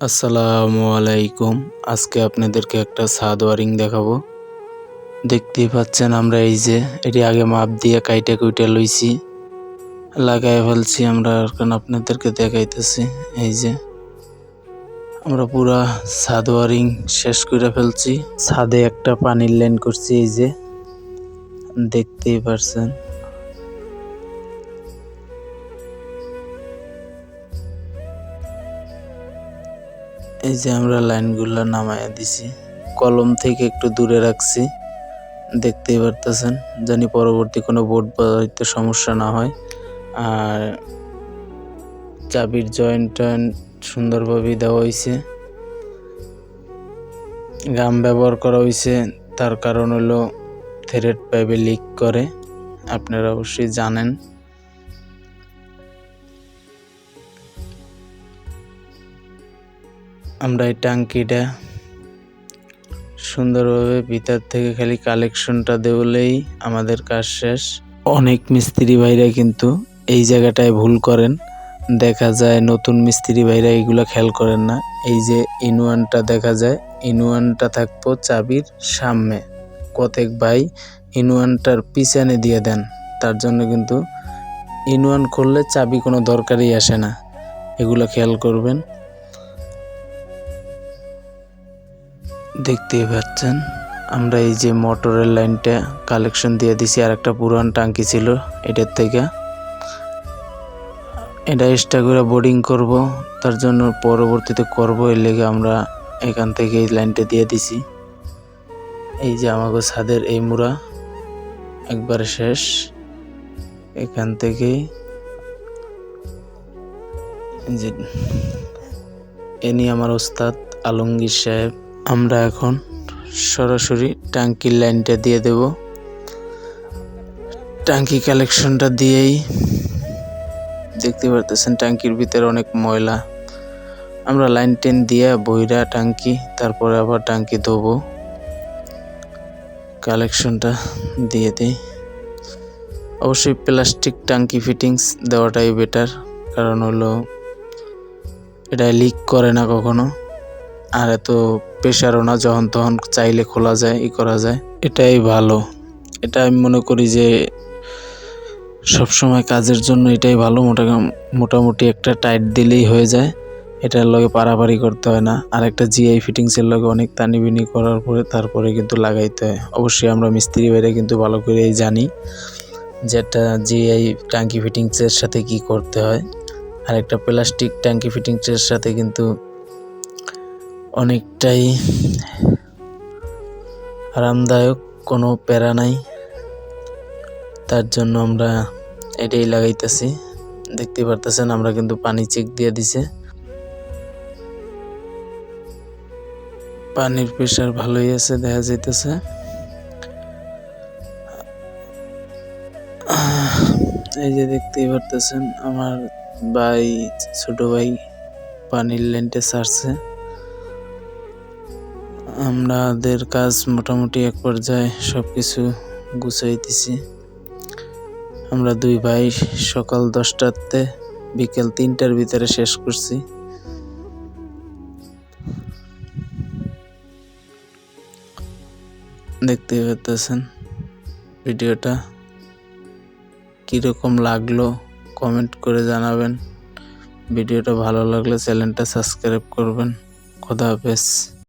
আসসালামু আলাইকুম। আজকে আপনাদেরকে একটা ছাদ ওয়ারিং দেখাবো। দেখতেই পাচ্ছেন আমরা এই যে, এটি আগে মাপ দিয়ে কাইটা কুইটা লইছি। লাগাই ফেলছি আমরা এখন আপনাদেরকে দেখাইতেছি। এই যে, আমরা পুরা ছাদ ওয়ারিং শেষ করে ফেলছি। ছাদে একটা পানির লাইন করছি, এই যে। দেখতেই পারছেন। এই যে আমরা লাইনগুলো নামায়া দিছি। কলম থেকে একটু দূরে রাখছি। দেখতেই পারতেছেন, জানি পরবর্তী কোনো বোর্ড বাজাইতে সমস্যা না হয়। আর চাবির জয়েন্ট টয়েন্ট সুন্দরভাবে দেওয়া হয়েছে গাম ব্যবহার করা হয়েছে তার কারণ হলো থ্রেড পাইপে লিক করে। আপনারা অবশ্যই জানেন। আমরা এই টাঙ্কিটা সুন্দরভাবে ভিতর থেকে খালি কালেকশনটা দেওলেই আমাদের কাজ শেষ। অনেক মিস্ত্রি ভাইরা কিন্তু এই জায়গাটায় ভুল করেন। দেখা যায় নতুন মিস্ত্রি ভাইরা এইগুলো খেয়াল করেন না। এই যে ইনওয়ানটা দেখা যায় ইনওয়ানটা থাকব চাবির সামনে। কতেক ভাই ইনওয়ানটার পিছনে দিয়ে দেন। তার জন্য কিন্তু ইনওয়ান করলে চাবি কোনো দরকারই আসে না। এগুলো খেয়াল করবেন। দেখতেই পাচ্ছেন, আমরা এই যে মোটরের লাইনটা কালেকশন দিয়ে দিছি আর একটা পুরান টাঙ্কি ছিল এটার থেকে। এটা এক্সট্রা করে বোর্ডিং করব, তার জন্য পরবর্তীতে করব, এর লেগে আমরা এখান থেকে এই লাইনটা দিয়ে দিছি। এই যে আমাকে ছাদের এই মুড়া, একবার শেষ। এখান থেকেই যে এনি আমার ওস্তাদ আলমগীর সাহেব আমরা এখন সরাসরি ট্যাঙ্কির লাইনটা দিয়ে দেব। ট্যাঙ্কি কালেকশনটা দিয়েই দেখতে পারতেছেন ট্যাঙ্কির ভিতরে অনেক ময়লা। আমরা লাইন টেন দিয়ে বইরা ট্যাঙ্কি, তারপরে আবার ট্যাঙ্কি ধোবো। কালেকশনটা দিয়ে দিই। অবশ্যই প্লাস্টিক ট্যাঙ্কি ফিটিংস দেওয়াটাই বেটার কারণ হলো এটা লিক করে না কখনো। আর এত প্রেশারও না, যখন তখন চাইলে খোলা যায়, ই করা যায়। এটাই ভালো। এটা আমি মনে করি যে সব সময় কাজের জন্য এটাই ভালো। মোটা মোটামুটি একটা টাইট দিলেই হয়ে যায়। এটার লগে পারাপারি করতে হয় না। আর একটা জিআই ফিটিংসের লগে অনেক তানিবিনি করার পরে, তারপরে কিন্তু লাগাইতে হয়। অবশ্যই আমরা মিস্ত্রি বাইরে কিন্তু ভালো করেই জানি যেটা জিআই ট্যাঙ্কি ফিটিংসের সাথে কি করতে হয়। আর একটা প্লাস্টিক ট্যাঙ্কি ফিটিংসের সাথে কিন্তু অনেকটাই আরামদায়ক, কোনো প্যারা নাই। তার জন্য আমরা এটাই লাগাইতেছি। দেখতে পারতেছেন, আমরা কিন্তু পানি চেক দিয়ে দিছে। পানির প্রেশার ভালোই আছে, দেখা যাইতেছে। এই যে দেখতেই পারতেছেন, আমার ভাই, ছোট ভাই পানির লাইনটা সারছে আমাদের কাজ মোটামুটি এক পর্যায়ে সব কিছু গুছাইতেছি আমরা দুই ভাই সকাল দশটাতে বিকেল তিনটার ভিতরে শেষ করছি। দেখতে পাচ্ছেন ভিডিওটা কীরকম লাগল কমেন্ট করে জানাবেন। ভিডিওটা ভালো লাগলে চ্যানেলটা সাবস্ক্রাইব করবেন। খোদা হাফেজ।